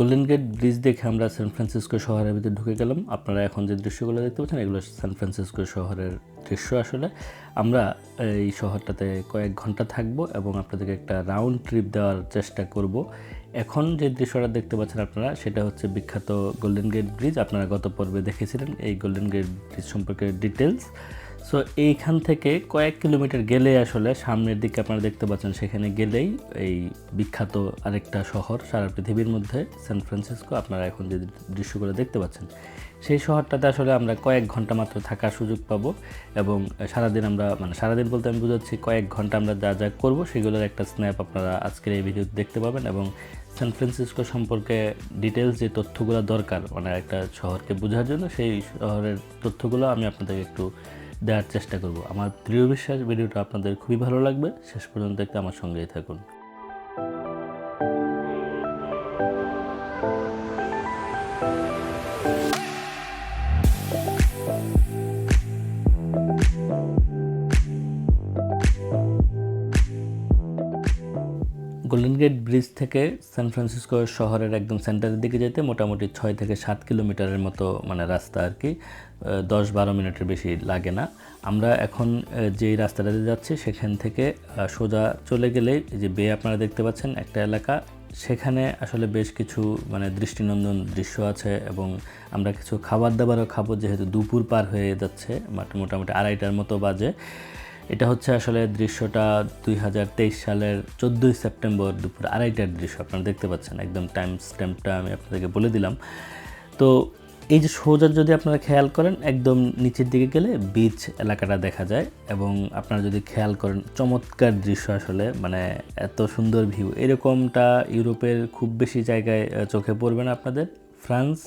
Golden gate bridge দেখে আমরা San Francisco শহরের ভিতরে ঢুকে গেলাম। আপনারা এখন যে দৃশ্যগুলো দেখতে পাচ্ছেন, এগুলো সান ফ্রান্সিসকো শহরের দৃশ্য আসলে। আমরা এই শহরটাতে কয়েক ঘণ্টা থাকব এবং আপনাদেরকে একটা রাউন্ড ট্রিপ দেওয়ার চেষ্টা করব। এখন যে দৃশ্যটা দেখতে পাচ্ছেন আপনারা, সেটা হচ্ছে বিখ্যাত গোল্ডেন গেট ব্রিজ আপনারা গত পর্বে দেখেছিলেন এই গোল্ডেন গেট ব্রিজ সম্পর্কে ডিটেলস সো এইখান থেকে কয়েক কিলোমিটার গেলে আসলে সামনের দিকে আপনারা দেখতে পাচ্ছেন, সেখানে গেলেই এই বিখ্যাত আরেকটা শহর সারা পৃথিবীর মধ্যে সান ফ্রান্সিসকো আপনারা এখন যে দৃশ্যগুলো দেখতে পাচ্ছেন। সেই শহরটাতে আসলে আমরা কয়েক ঘণ্টা মাত্র থাকার সুযোগ পাবো এবং সারাদিন আমরা মানে সারাদিন বলতে আমি বুঝাচ্ছি কয়েক ঘণ্টা আমরা যা যা করব সেগুলোর একটা স্ন্যাপ আপনারা আজকের এই ভিডিওতে দেখতে পাবেন এবং সান ফ্রান্সিসকো সম্পর্কে ডিটেলস যে তথ্যগুলো দরকার মানে একটা শহরকে বোঝার জন্য সেই শহরের তথ্যগুলো আমি আপনাদেরকে একটু দেওয়ার চেষ্টা করব। আমার প্রিয় বিশ্বাস, ভিডিওটা আপনাদের খুবই ভালো লাগবে। শেষ পর্যন্ত দেখতে আমার সঙ্গেই থাকুন। ব্রিজ থেকে সান ফ্রান্সিসকো শহরের একদম সেন্টারের দিকে যেতে মোটামুটি ছয় থেকে সাত কিলোমিটারের মতো মানে রাস্তা আর কি দশ বারো মিনিটের বেশি লাগে না। আমরা এখন যেই রাস্তাটাতে যাচ্ছি সেখান থেকে সোজা চলে গেলেই যে বে আপনারা দেখতে পাচ্ছেন একটা এলাকা, সেখানে আসলে বেশ কিছু মানে দৃষ্টিনন্দন দৃশ্য আছে এবং আমরা কিছু খাবার দাবারও খাব যেহেতু দুপুর পার হয়ে যাচ্ছে, মোট- মোটামুটি আড়াইটার মতো বাজে। এটা হচ্ছে আসলে দৃশ্যটা দুই হাজার তেইশ সালের চোদ্দোই সেপ্টেম্বর দুপুর আড়াইটার দৃশ্য, আপনারা দেখতে পাচ্ছেন, একদম টাইম স্ট্যাম্পটা আমি আপনাদেরকে বলে দিলাম। তো এই যে সোজা যদি আপনারা খেয়াল করেন, একদম নিচের দিকে গেলে বিচ এলাকাটা দেখা যায় এবং আপনারা যদি খেয়াল করেন, চমৎকার দৃশ্য আসলে মানে এত সুন্দর ভিউ এরকমটা ইউরোপের খুব বেশি জায়গায় চোখে পড়বে না আপনাদের। ফ্রান্স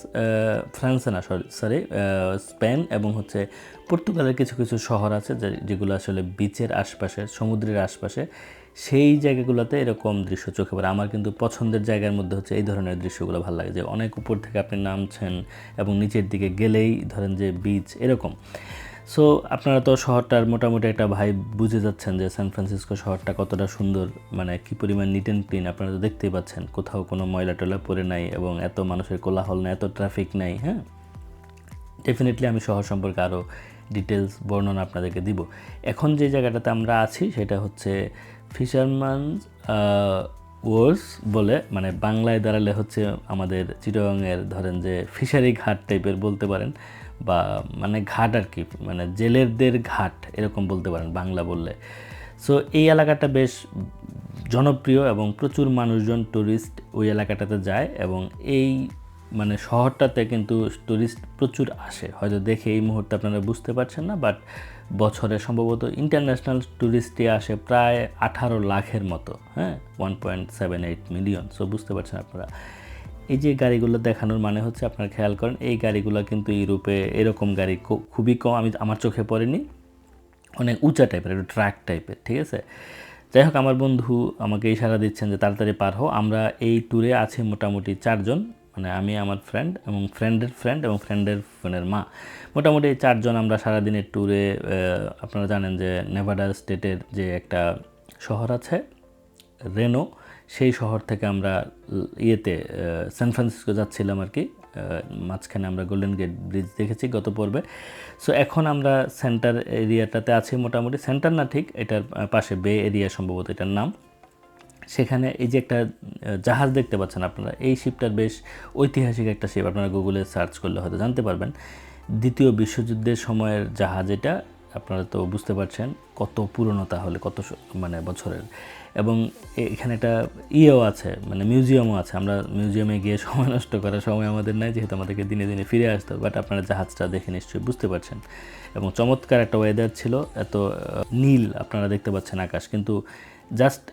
ফ্রান্সে না, সরি সরি স্পেন এবং হচ্ছে পর্তুগালের কিছু কিছু শহর আছে যেগুলো আসলে বিচের আশপাশে, সমুদ্রের আশপাশে। সেই জায়গাগুলোতে এরকম দৃশ্য চোখে পড়ে। আমার কিন্তু পছন্দের জায়গার মধ্যে হচ্ছে এই ধরনের দৃশ্যগুলো ভালো লাগে যে, অনেক উপর থেকে আপনি নামছেন এবং নিচের দিকে গেলেই ধরেন যে বিচ এরকম। সো আপনারা তো শহরটার মোটামুটি একটা ভাই বুঝে যাচ্ছেন যে সান ফ্রান্সিসকো শহরটা কতটা সুন্দর মানে কী পরিমাণ নিট অ্যান্ড ক্লিন আপনারা তো দেখতেই পাচ্ছেন। কোথাও কোনো ময়লা টয়লা পড়ে নাই এবং এত মানুষের কোলাহল নাই, এত ট্রাফিক নাই হ্যাঁ? ডেফিনেটলি আমি শহর সম্পর্কে আরও ডিটেলস বর্ণনা আপনাদেরকে দিব। এখন যে জায়গাটাতে আমরা আছি সেটা হচ্ছে ফিশারম্যান ওয়ার্স বলে মানে বাংলায় দাঁড়ালে হচ্ছে আমাদের চিটগাংয়ের ধরেন যে ফিশারি ঘাট টাইপের বলতে পারেন। বা মানে ঘাট আর কি মানে জেলেরদের ঘাট এরকম বলতে পারেন বাংলা বললে। সো এই এলাকাটা বেশ জনপ্রিয় এবং প্রচুর মানুষজন টুরিস্ট ওই এলাকাটাতে যায় এবং এই মানে শহরটাতে কিন্তু টুরিস্ট প্রচুর আসে। হয়তো দেখে এই মুহূর্তে আপনারা বুঝতে পারছেন না বাট বছরে সম্ভবত ইন্টারন্যাশনাল ট্যুরিস্টই আসে প্রায় আঠারো লাখের মতো হ্যাঁ? One point seven eight million so বুঝতে পারছেন আপনারা। এই যে গাড়িগুলো দেখানোর মানে হচ্ছে আপনারা খেয়াল করেন, এই গাড়িগুলো কিন্তু ইউরোপে এরকম গাড়ি খুবই কম, আমি আমার চোখে পড়েনি। অনেক উঁচা টাইপের একটু ট্র্যাক টাইপের ঠিক আছে? যাই হোক, আমার বন্ধু আমাকে ইশারা দিচ্ছেন যে তাড়াতাড়ি পার হো আমরা এই ট্যুরে আছি মোটামুটি চারজন মানে আমি, আমার ফ্রেন্ড এবং ফ্রেন্ডের ফ্রেন্ড এবং ফ্রেন্ডের ফ্রেন্ডের মা। মোটামুটি চারজন আমরা সারাদিনের ট্যুরে আপনারা জানেন যে নেভাডা স্টেটের যে একটা শহর আছে রেনো সেই শহর থেকে আমরা ইয়েতে সান ফ্রান্সিসকো যাচ্ছিলাম আর কি। মাঝখানে আমরা গোল্ডেন গেট ব্রিজ দেখেছি গত পর্বে। সো এখন আমরা সেন্টার এরিয়াটাতে আছি মোটামুটি। সেন্টার না ঠিক, এটার পাশে বে এরিয়া সম্ভবত এটার নাম। সেখানে এই যে একটা জাহাজ দেখতে পাচ্ছেন আপনারা, এই শিপটার বেশ ঐতিহাসিক একটা শিপ আপনারা গুগলে সার্চ করলে হয়তো জানতে পারবেন। দ্বিতীয় বিশ্বযুদ্ধের সময়ের জাহাজ এটা। আপনারা তো বুঝতে পারছেন কত পুরনো তাহলে, কত মানে বছরের। এবং এখানে একটা ইয়েও আছে মানে মিউজিয়ামও আছে। আমরা মিউজিয়ামে গিয়ে সময় নষ্ট করার সময় আমাদের নাই, যেহেতু আমাদেরকে দিনে দিনে ফিরে আসতে বাট আপনারা জাহাজটা দেখে নিশ্চয়ই বুঝতে পারছেন। এবং চমৎকার একটা ওয়েদার ছিল, এত নীল, আপনারা দেখতে পাচ্ছেন আকাশ। কিন্তু জাস্ট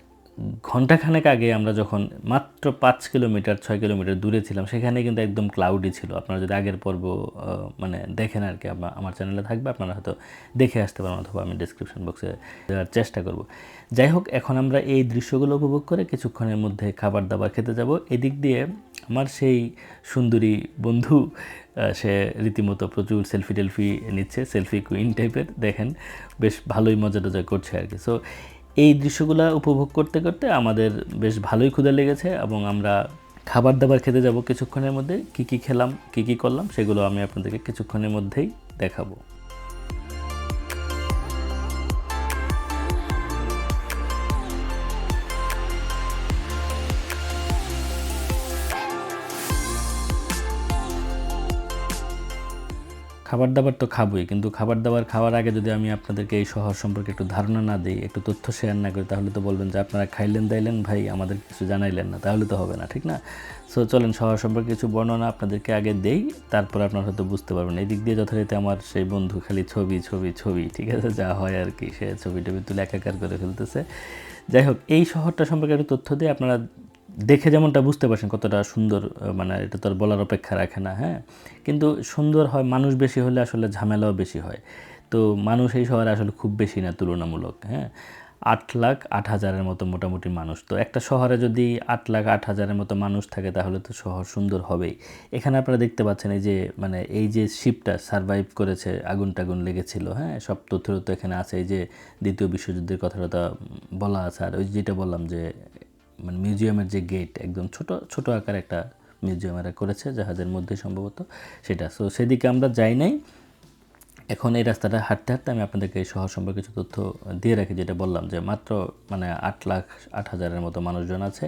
ঘন্টাখানেক আগে আমরা যখন মাত্র পাঁচ কিলোমিটার, ছয় কিলোমিটার দূরে ছিলাম, সেখানে কিন্তু একদম ক্লাউডি ছিল। আপনারা যদি আগের পর্ব মানে দেখেন আর কি আমার চ্যানেলে থাকবে, আপনারা হয়তো দেখে আসতে পারেন অথবা আমি ডিসক্রিপশন বক্সে দেওয়ার চেষ্টা করব। যাই হোক, এখন আমরা এই দৃশ্যগুলো উপভোগ করে কিছুক্ষণের মধ্যে খাবার দাবার খেতে যাব। এদিক দিয়ে আমার সেই সুন্দরী বন্ধু সে রীতিমতো প্রচুর সেলফি টেলফি নিচ্ছে সেলফি কুইন টাইপের দেখেন, বেশ ভালোই মজা টজা করছে আর কি। সো এই দৃশ্যগুলো উপভোগ করতে করতে আমাদের বেশ ভালোই ক্ষুধা লেগেছে এবং আমরা খাবার দাবার খেতে যাব কিছুক্ষণের মধ্যে, কি কি খেলাম, কি কি করলাম, সেগুলো আমি আপনাদেরকে কিছুক্ষণের মধ্যেই দেখাবো। খাবার দাবার তো খাবই, কিন্তু খাবার দাবার খাওয়ার আগে যদি আমি আপনাদেরকে এই শহর সম্পর্কে একটু ধারণা না দিই, একটু তথ্য শেয়ার না করি, তাহলে তো বলবেন যে আপনারা খাইলেন, দাইলেন, ভাই আমাদের কিছু জানাইলেন না, তাহলে তো হবে না, ঠিক না? সো চলেন শহর সম্পর্কে কিছু বর্ণনা আপনাদেরকে আগে দেই, তারপর আপনারা হয়তো বুঝতে পারবেন। এই দিক দিয়ে যথারীতি আমার সেই বন্ধু খালি ছবি ছবি ছবি, ঠিক আছে? যা হয় আর কি, সে ছবি টবি তুলে একাকার করে ফেলতেছে। যাই হোক, এই শহরটা সম্পর্কে একটু তথ্য দিয়ে আপনারা দেখে যেমনটা বুঝতে পারছেন কতটা সুন্দর মানে এটা তো আর বলার অপেক্ষা রাখে না হ্যাঁ? কিন্তু সুন্দর হয়, মানুষ বেশি হলে আসলে ঝামেলাও বেশি হয়। তো মানুষ এই শহরে আসলে খুব বেশি না, তুলনামূলক হ্যাঁ? আট লাখ আট হাজারের মতো মোটামুটি মানুষ। তো একটা শহরে যদি আট লাখ আট হাজারের মতো মানুষ থাকে, তাহলে তো শহর সুন্দর হবেই। এখানে আপনারা দেখতে পাচ্ছেন এই যে মানে এই যে শিপটা সারভাইভ করেছে আগুন টাগুন লেগেছিল হ্যাঁ? সব তথ্য তো এখানে আছে। এই যে দ্বিতীয় বিশ্বযুদ্ধের কথাটা বলা আছে। আর ওই যেটা বললাম যে মানে মিউজিয়ামের যে গেট একদম ছোট ছোট আকার একটা মিউজিয়াম এরা করেছে, জাহাজের মধ্যে সম্ভবত সেটা। সো সেদিকে আমরা যাই নাই। এখন এই রাস্তাটা হাঁটতে হাঁটতে আমি আপনাদেরকে এই শহর সম্পর্কে কিছু তথ্য দিয়ে রাখি, যেটা বললাম যে মাত্র মানে আট লাখ আট হাজারের মতো মানুষজন আছে।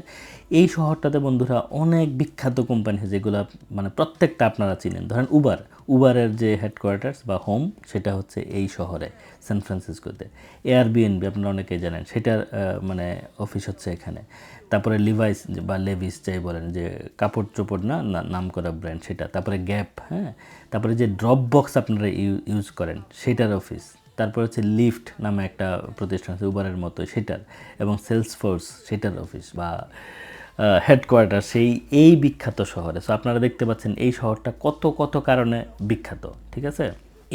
এই শহরটাতে বন্ধুরা অনেক বিখ্যাত কোম্পানি যেগুলো মানে প্রত্যেকটা আপনারা চিনেন। ধরেন উবার উবারের যে হেডকোয়ার্টার্স বা হোম সেটা হচ্ছে এই শহরে সান ফ্রান্সিসকোতে এয়ারবিএনবি আপনারা অনেকেই জানেন, সেটার মানে অফিস হচ্ছে এখানে। তারপরে লিভাইস বা লেভিস যাই বলেন, যে কাপড় চোপড় না নাম করা ব্র্যান্ড সেটা। তারপরে গ্যাপ হ্যাঁ? তারপরে যে ড্রপ বক্স আপনারা ইউজ করেন, সেটার অফিস তারপর হচ্ছে লিফট নামে একটা প্রতিষ্ঠান আছে, উবারের মতো, সেটার। এবং সেলস ফোর্স সেটার অফিস বা হেডকোয়ার্টার সেই এই বিখ্যাত শহরে। সো আপনারা দেখতে পাচ্ছেন এই শহরটা কত কত কারণে বিখ্যাত, ঠিক আছে?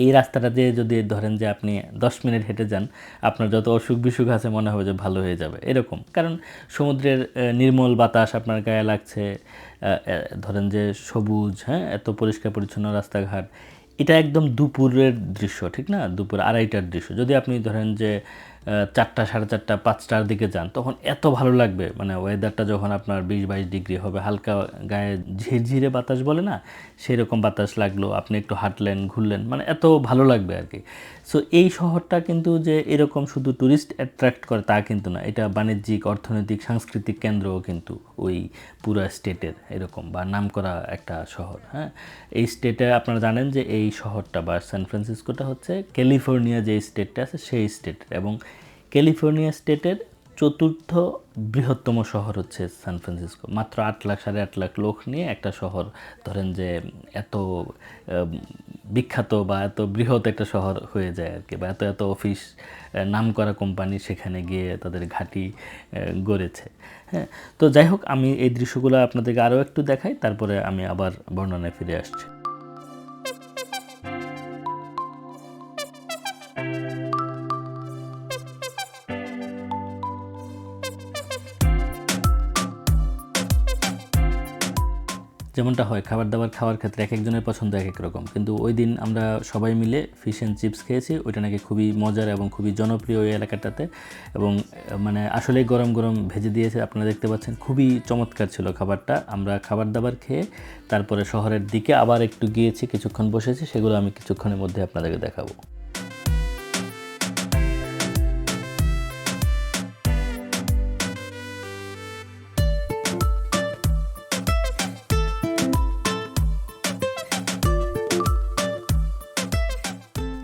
এই রাস্তাটা দিয়ে যদি ধরেন যে আপনি দশ মিনিট হেঁটে যান, আপনার যত অসুখ বিসুখ আছে মনে হবে যে ভালো হয়ে যাবে, এরকম। কারণ সমুদ্রের নির্মল বাতাস আপনার গায়ে লাগছে ধরেন যে সবুজ হ্যাঁ এত পরিষ্কার পরিচ্ছন্ন রাস্তাঘাট, এটা একদম দুপুরের দৃশ্য, ঠিক না? দুপুর আড়াইটার দৃশ্য। যদি আপনি ধরেন যে চারটা, সাড়ে চারটা, পাঁচটার দিকে যান, তখন এত ভালো লাগবে। মানে ওয়েদারটা যখন আপনার বিশ বাইশ ডিগ্রি হবে, হালকা গায়ে ঝিরঝিরে বাতাস বলে না? সেরকম বাতাস লাগল, আপনি একটু হাঁটলেন, ঘুরলেন মানে এত ভালো লাগবে আর কি। সো এই শহরটা কিন্তু যে এরকম শুধু ট্যুরিস্ট অ্যাট্রাক্ট করে তা কিন্তু না, এটা বাণিজ্যিক, অর্থনৈতিক, সাংস্কৃতিক কেন্দ্রও কিন্তু ওই পুরো স্টেটের এরকম বা নামকরা একটা শহর হ্যাঁ? এই স্টেটে আপনারা জানেন যে এই শহরটা বা সান ফ্রান্সিসকোটা হচ্ছে ক্যালিফোর্নিয়া যে স্টেটটা আছে, সেই স্টেটের এবং ক্যালিফোর্নিয়া স্টেটের চতুর্থ বৃহত্তম শহর হচ্ছে সান ফ্রান্সিসকো মাত্র আট লাখ, সাড়ে আট লাখ লোক নিয়ে একটা শহর। ধরেন যে এত বিখ্যাত বা এত বৃহৎ একটা শহর হয়ে যায় আর কি, বা এত এত অফিস নাম করা কোম্পানি সেখানে গিয়ে তাদের ঘাঁটি গড়েছে। হ্যাঁ তো যাই হোক, আমি এই দৃশ্যগুলো আপনাদেরকে আরও একটু দেখাই, তারপরে আমি আবার বর্ণনায় ফিরে আসছি। যেমনটা হয় খাবার দাবার খাওয়ার ক্ষেত্রে এক একজনের পছন্দ এক এক রকম। কিন্তু ওই দিন আমরা সবাই মিলে ফিশ অ্যান্ড চিপস খেয়েছি, ওইটা নাকি খুবই মজার এবং খুবই জনপ্রিয় ওই এলাকাটাতে। এবং মানে আসলেই গরম গরম ভেজে দিয়েছে, আপনারা দেখতে পাচ্ছেন, খুবই চমৎকার ছিল খাবারটা। আমরা খাবার দাবার খেয়ে তারপরে শহরের দিকে আবার একটু গিয়েছি, কিছুক্ষণ বসেছি, সেগুলো আমি কিছুক্ষণের মধ্যে আপনাদেরকে দেখাবো।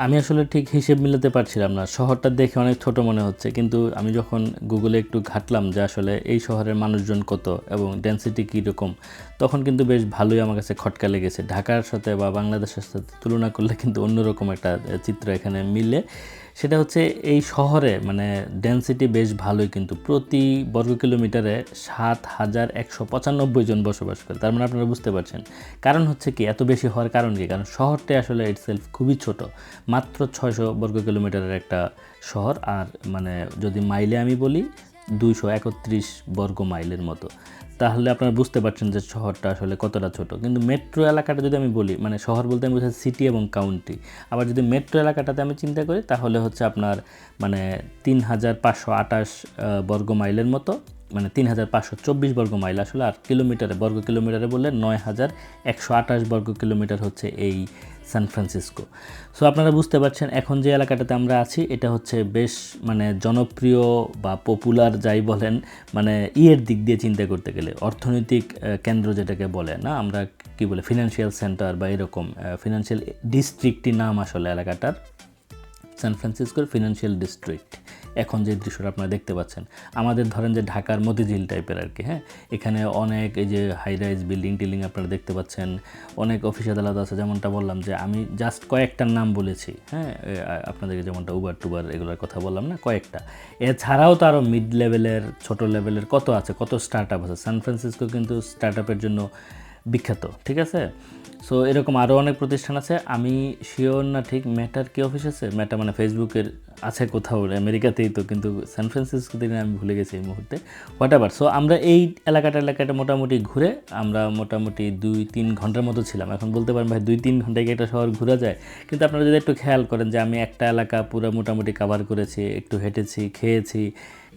আমি আসলে ঠিক হিসেব মিলাতে পারছিলাম না। শহরটা দেখে অনেক ছোট মনে হচ্ছে, কিন্তু আমি যখন গুগলে একটু ঘাটলাম যে আসলে এই শহরের মানুষজন কত এবং ডেন্সিটি কীরকম, তখন কিন্তু বেশ ভালোই আমার কাছে খটকা লেগেছে। ঢাকার সাথে বা বাংলাদেশের সাথে তুলনা করলে কিন্তু অন্যরকম একটা চিত্র এখানে মিলে। সেটা হচ্ছে এই শহরে মানে ডেন্সিটি বেশ ভালোই কিন্তু। প্রতি বর্গ কিলোমিটারে সাত হাজার একশো পঁচানব্বই জন বসবাস করে। তার মানে আপনারা বুঝতে পারছেন। কারণ হচ্ছে কি, এত বেশি হওয়ার কারণ কি? কারণ শহরটা আসলে ইটসেলফ খুবই ছোট। মাত্র ছয়শো বর্গ কিলোমিটারের একটা শহর। আর মানে যদি মাইলে আমি বলি, দুইশো একত্রিশ বর্গ মাইলের মতো। তাহলে আপনারা বুঝতে পারছেন যে শহরটা আসলে কতটা ছোট। কিন্তু মেট্রো এলাকাটা যদি আমি বলি মানে শহর বলতে আমি বুঝাচ্ছি সিটি এবং কাউন্টি আবার যদি মেট্রো এলাকাটাতে আমি চিন্তা করি, তাহলে হচ্ছে আপনার মানে তিন হাজার পাঁচশো আটাশ বর্গ মাইলের মতো মানে তিন হাজার পাঁচশো চব্বিশ বর্গ মাইল। আসলে আর কিলোমিটারে, বর্গ কিলোমিটারে বললে নয় হাজার একশো আঠাশ বর্গ কিলোমিটার হচ্ছে এই সান ফ্রান্সিসকো সো আপনারা বুঝতে পারছেন এখন যে এলাকাটাতে আমরা আছি, এটা হচ্ছে বেশ মানে জনপ্রিয় বা পপুলার যাই বলেন মানে ইয়ের দিক দিয়ে চিন্তা করতে গেলে। অর্থনৈতিক কেন্দ্র যেটাকে বলে, না? আমরা কি বলে ফিনান্সিয়াল সেন্টার বা এরকম ফিনান্সিয়াল ডিস্ট্রিক্টটি নাম আসলে এলাকাটার। সান ফ্রান্সিসকোর ফিনান্সিয়াল ডিস্ট্রিক্ট এখন যে দৃশ্যটা আপনারা দেখতে পাচ্ছেন, আমাদের ধরেন যে ঢাকার মতিঝিল টাইপের আর কি হ্যাঁ? এখানে অনেক এই যে হাই রাইজ বিল্ডিং টিল্ডিং আপনারা দেখতে পাচ্ছেন, অনেক অফিস আদালত আছে, যেমনটা বললাম যে আমি জাস্ট কয়েকটার নাম বলেছি হ্যাঁ? আপনাদেরকে যেমনটা উবার টুবার এগুলোর কথা বললাম না, কয়েকটা। এছাড়াও তো আরও মিড লেভেলের ছোট লেভেলের কত আছে, কত স্টার্ট আছে? সান ফ্রান্সিসকো কিন্তু স্টার্ট আপের জন্য বিখ্যাত, ঠিক আছে? সো এরকম আরও অনেক প্রতিষ্ঠান আছে। আমি শিওর না ঠিক ম্যাটার কি অফিস আছে? ম্যাটা মানে ফেসবুকের আছে কোথাও, আমেরিকাতেই তো, কিন্তু সান ফ্রান্সিসকো থেকে আমি ভুলে গেছি এই মুহূর্তে। হোয়াট এভার সো আমরা এই এলাকাটা এলাকাটা মোটামুটি ঘুরে আমরা মোটামুটি দুই তিন ঘণ্টার মতো ছিলাম। এখন বলতে পারেন ভাই, দুই তিন ঘন্টায় একটা শহর ঘোরা যায়? কিন্তু আপনারা যদি একটু খেয়াল করেন যে আমি একটা এলাকা পুরো মোটামুটি কাভার করেছি, একটু হেঁটেছি, খেয়েছি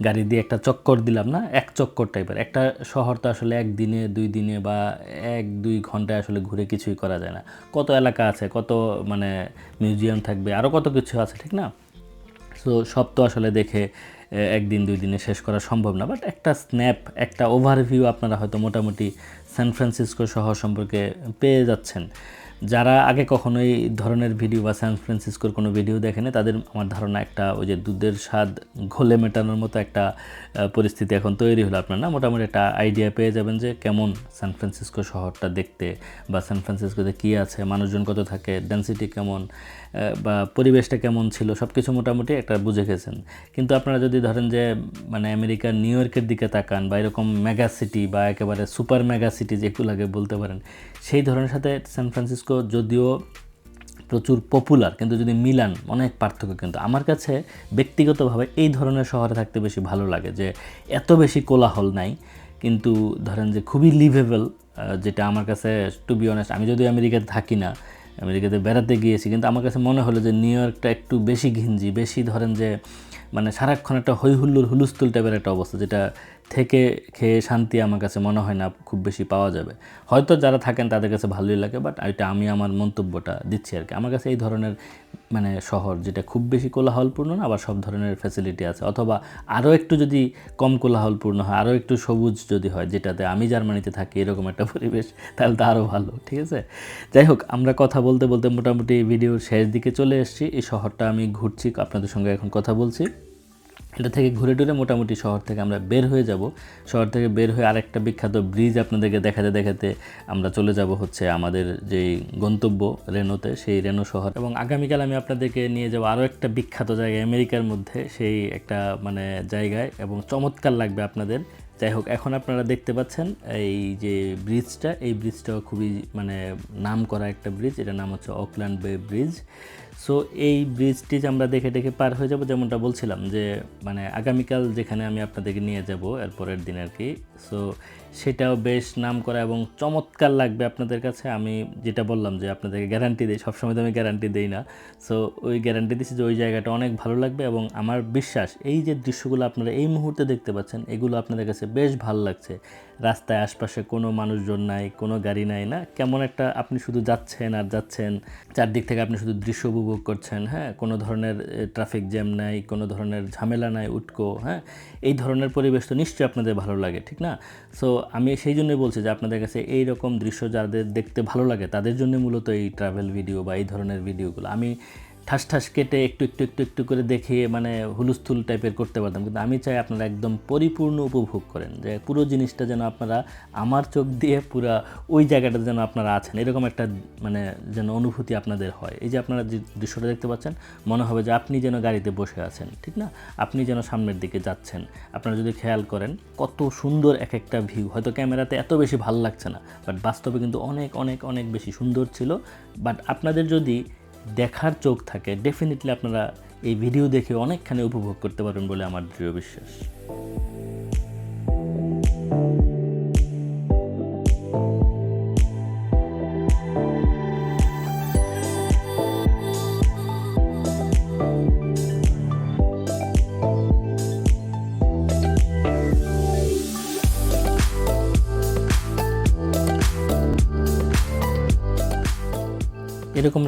গাড়ি দিয়ে একটা চক্কর দিলাম না? এক চক্কর টাইপের একটা শহর তো আসলে একদিনে, দুই দিনে বা এক, দুই ঘন্টায় আসলে ঘুরে কিছুই করা যায় না। কত এলাকা আছে, কত মানে মিউজিয়াম থাকবে আরও কত কিছু আছে, ঠিক না? সো সব তো আসলে দেখে একদিন, দুই দিনে শেষ করা সম্ভব না। বাট একটা স্ন্যাপ একটা ওভারভিউ আপনারা হয়তো মোটামুটি সান ফ্রান্সিসকো শহর সম্পর্কে পেয়ে যাচ্ছেন। যারা আগে কখনো এই ধরনের ভিডিও বা সান ফ্রান্সিসকোর কোনো ভিডিও দেখেনি, তাদের আমার ধারণা একটা ওই যে দুধের স্বাদ ঘোলে মেটানোর মতো একটা পরিস্থিতি এখন তৈরি হলো। আপনার না মোটামুটি একটা আইডিয়া পেয়ে যাবেন যে কেমন সান ফ্রান্সিসকো শহরটা দেখতে বা সান ফ্রান্সিসকোতে কী আছে, মানুষজন কত থাকে ডেন্সিটি কেমন বা পরিবেশটা কেমন ছিল সব কিছু মোটামুটি একটা বুঝে গেছেন। কিন্তু আপনারা যদি ধরেন যে মানে আমেরিকার নিউ ইয়র্কের দিকে তাকান বা এরকম মেগা সিটি বা একেবারে সুপার মেগা সিটি যেগুলোকে বলতে পারেন, সেই ধরনের সাথে সান ফ্রান্সিসকো যদিও প্রচুর পপুলার কিন্তু যদি মিলান, অনেক পার্থক্য। কিন্তু আমার কাছে ব্যক্তিগতভাবে এই ধরনের শহরে থাকতে বেশি ভালো লাগে যে, এত বেশি কোলাহল নাই। কিন্তু ধরেন যে, খুবই লিভেবল যেটা আমার কাছে টু বি অনেস্ট আমি যদি আমেরিকাতে থাকি না আমেরিকাতে বেড়াতে গিয়েছি, কিন্তু আমার কাছে মনে হলো যে নিউ ইয়র্কটা একটু বেশি ঘিঞ্জি, বেশি ধরেন যে মানে সারাক্ষণ একটা হৈহুল্লুর হুলুস্থুল টাইপের একটা অবস্থা, যেটা থেকে খেয়ে শান্তি আমার কাছে মনে হয় না খুব বেশি পাওয়া যাবে। হয়তো যারা থাকেন তাদের কাছে ভালোই লাগে বাট এটা আমি আমার মন্তব্যটা দিচ্ছি আর কি। আমার কাছে এই ধরনের মানে শহর যেটা খুব বেশি কোলাহলপূর্ণ না, আবার সব ধরনের ফ্যাসিলিটি আছে, অথবা আরও একটু যদি কম কোলাহলপূর্ণ হয় আরও একটু সবুজ যদি হয়, যেটাতে আমি জার্মানিতে থাকি, এরকম একটা পরিবেশ, তাহলে তো আরও ভালো, ঠিক আছে? যাই হোক, আমরা কথা বলতে বলতে মোটামুটি ভিডিওর শেষ দিকে চলে এসেছি। এই শহরটা আমি ঘুরছি, আপনাদের সঙ্গে এখন কথা বলছি। এটা থেকে ঘুরে টুরে মোটামুটি শহর থেকে আমরা বের হয়ে যাব। শহর থেকে বের হয়ে আরেকটা বিখ্যাত ব্রিজ আপনাদেরকে দেখাতে দেখাতে আমরা চলে যাব হচ্ছে আমাদের যেই গন্তব্য রেনোতে সেই রেনো শহর। এবং আগামীকাল আমি আপনাদেরকে নিয়ে যাব আরও একটা বিখ্যাত জায়গায়, আমেরিকার মধ্যে, সেই একটা মানে জায়গায়, এবং চমৎকার লাগবে আপনাদের। যাই হোক, এখন আপনারা দেখতে পাচ্ছেন এই যে ব্রিজটা এই ব্রিজটা খুবই মানে নাম করা একটা ব্রিজ এটার নাম হচ্ছে অকল্যান্ড বে ব্রিজ সো এই ব্রিজটি আমরা দেখে দেখে পার হয়ে যাব, যেমনটা বলছিলাম যে মানে আগামীকাল যেখানে আমি আপনাদেরকে নিয়ে যাব, এরপরের দিন আর কি। সো সেটাও বেশ নাম করা এবং চমৎকার লাগবে আপনাদের কাছে। আমি যেটা বললাম যে আপনাদেরকে গ্যারান্টি দিই, সবসময় তো আমি গ্যারান্টি দিই না। সো ওই গ্যারান্টি দিচ্ছি যে ওই জায়গাটা অনেক ভালো লাগবে এবং আমার বিশ্বাস এই যে দৃশ্যগুলো আপনারা এই মুহূর্তে দেখতে পাচ্ছেন, এগুলো আপনাদের কাছে বেশ ভালো লাগছে। রাস্তায় আশপাশে কোনো মানুষজন নাই, কোনো গাড়ি নাই না, কেমন একটা আপনি শুধু যাচ্ছেন আর যাচ্ছেন, চারদিক থেকে আপনি শুধু দৃশ্য উপভোগ করছেন হ্যাঁ? কোনো ধরনের ট্রাফিক জ্যাম নাই, কোনো ধরনের ঝামেলা নাই, উটকো হ্যাঁ? এই ধরনের পরিবেশ তো নিশ্চয়ই আপনাদের ভালো লাগে, ঠিক না? সো আমি সেই জন্য বলছি যে আপনাদের কাছে এই রকম দৃশ্য যাদের দেখতে ভালো লাগে, তাদের জন্য মূলত এই ট্রাভেল ভিডিও বা এই ধরনের ভিডিওগুলো আমি ঠাস ঠাস কেটে একটু একটু একটু একটু করে দেখিয়ে মানে হুলুস্থুল টাইপের করতে পারতাম। কিন্তু আমি চাই আপনারা একদম পরিপূর্ণ উপভোগ করেন যে পুরো জিনিসটা যেন আপনারা আমার চোখ দিয়ে পুরা ওই জায়গাটা যেন আপনারা আছেন। এরকম একটা মানে যেন অনুভূতি আপনাদের হয়। এই যে আপনারা যে দৃশ্যটা দেখতে পাচ্ছেন, মনে হবে যে আপনি যেন গাড়িতে বসে আছেন, ঠিক না? আপনি যেন সামনের দিকে যাচ্ছেন। আপনারা যদি খেয়াল করেন, কত সুন্দর এক একটা ভিউ হয়তো ক্যামেরাতে এত বেশি ভালো লাগছে না বাট বাস্তবে কিন্তু অনেক অনেক অনেক বেশি সুন্দর ছিল। বাট আপনাদের যদি দেখার চোখ থাকে। ডেফিনেটলি আপনারা এই ভিডিও দেখে অনেকখানি উপভোগ করতে পারবেন বলে আমার দৃঢ় বিশ্বাস।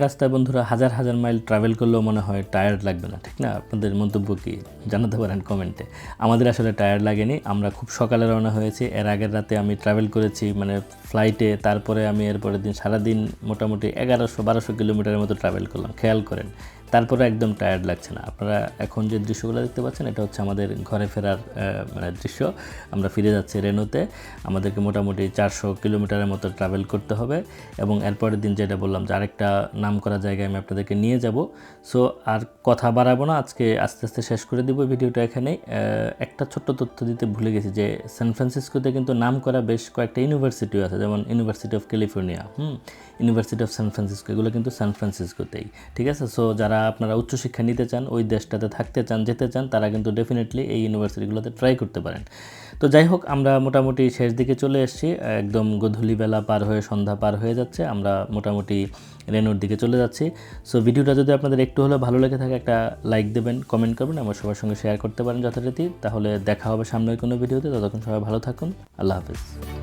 রাস্তায় বন্ধুরা হাজার হাজার মাইল ট্রাভেল করলেও মনে হয় টায়ার্ড লাগবে না, ঠিক না? আপনাদের মন্তব্য কি? জানাতে পারেন কমেন্টে আমাদের আসলে টায়ার্ড লাগেনি, আমরা খুব সকালে রওনা হয়েছি। এর আগের রাতে আমি ট্রাভেল করেছি মানে ফ্লাইটে তারপরে আমি এরপরের দিন সারাদিন মোটামুটি এগারোশো, বারোশো কিলোমিটারের মতো ট্রাভেল করলাম। খেয়াল করেন তারপরে একদম টায়ার্ড লাগছে না। আপনারা এখন যে দৃশ্যগুলো দেখতে পাচ্ছেন, এটা হচ্ছে আমাদের ঘরে ফেরার মানে দৃশ্য। আমরা ফিরে যাচ্ছি রেনোতে আমাদেরকে মোটামুটি চারশো কিলোমিটারের মতো ট্রাভেল করতে হবে এবং এরপরের দিন যেটা বললাম যে আরেকটা নাম করা জায়গায় আমি আপনাদেরকে নিয়ে যাব। সো আর কথা বাড়াবো না। আজকে আস্তে আস্তে শেষ করে দিব ভিডিওটা এখানেই। একটা ছোট্ট তথ্য দিতে ভুলে গেছি যে সান ফ্রান্সিসকোতে কিন্তু নাম করা বেশ কয়েকটা ইউনিভার্সিটিও আছে। যেমন University of California hmm University of San Francisco এগুলো কিন্তু সান ফ্রান্সিসকোতেই ঠিক আছে? সো যারা আপনারা উচ্চশিক্ষা নিতে চান, ওই দেশটাতে থাকতে চান, যেতে চান, তারা কিন্তু ডেফিনেটলি এই ইউনিভার্সিটিগুলোতে ট্রাই করতে পারেন। তো যাই হোক, আমরা মোটামুটি শেষ দিকে চলে এসেছি। একদম গধূলি বেলা পার হয়ে সন্ধ্যা পার হয়ে যাচ্ছে। আমরা মোটামুটি রেনোর দিকে চলে যাচ্ছি। সো ভিডিওটা যদি আপনাদের একটু হলেও ভালো লেগে থাকে, একটা লাইক দেবেন কমেন্ট করবেন, আমার সবার সঙ্গে শেয়ার করতে পারেন যথারীতি। তাহলে দেখা হবে সামনের কোনো ভিডিওতে। ততক্ষণ সবাই ভালো থাকুন। আল্লাহ হাফিজ।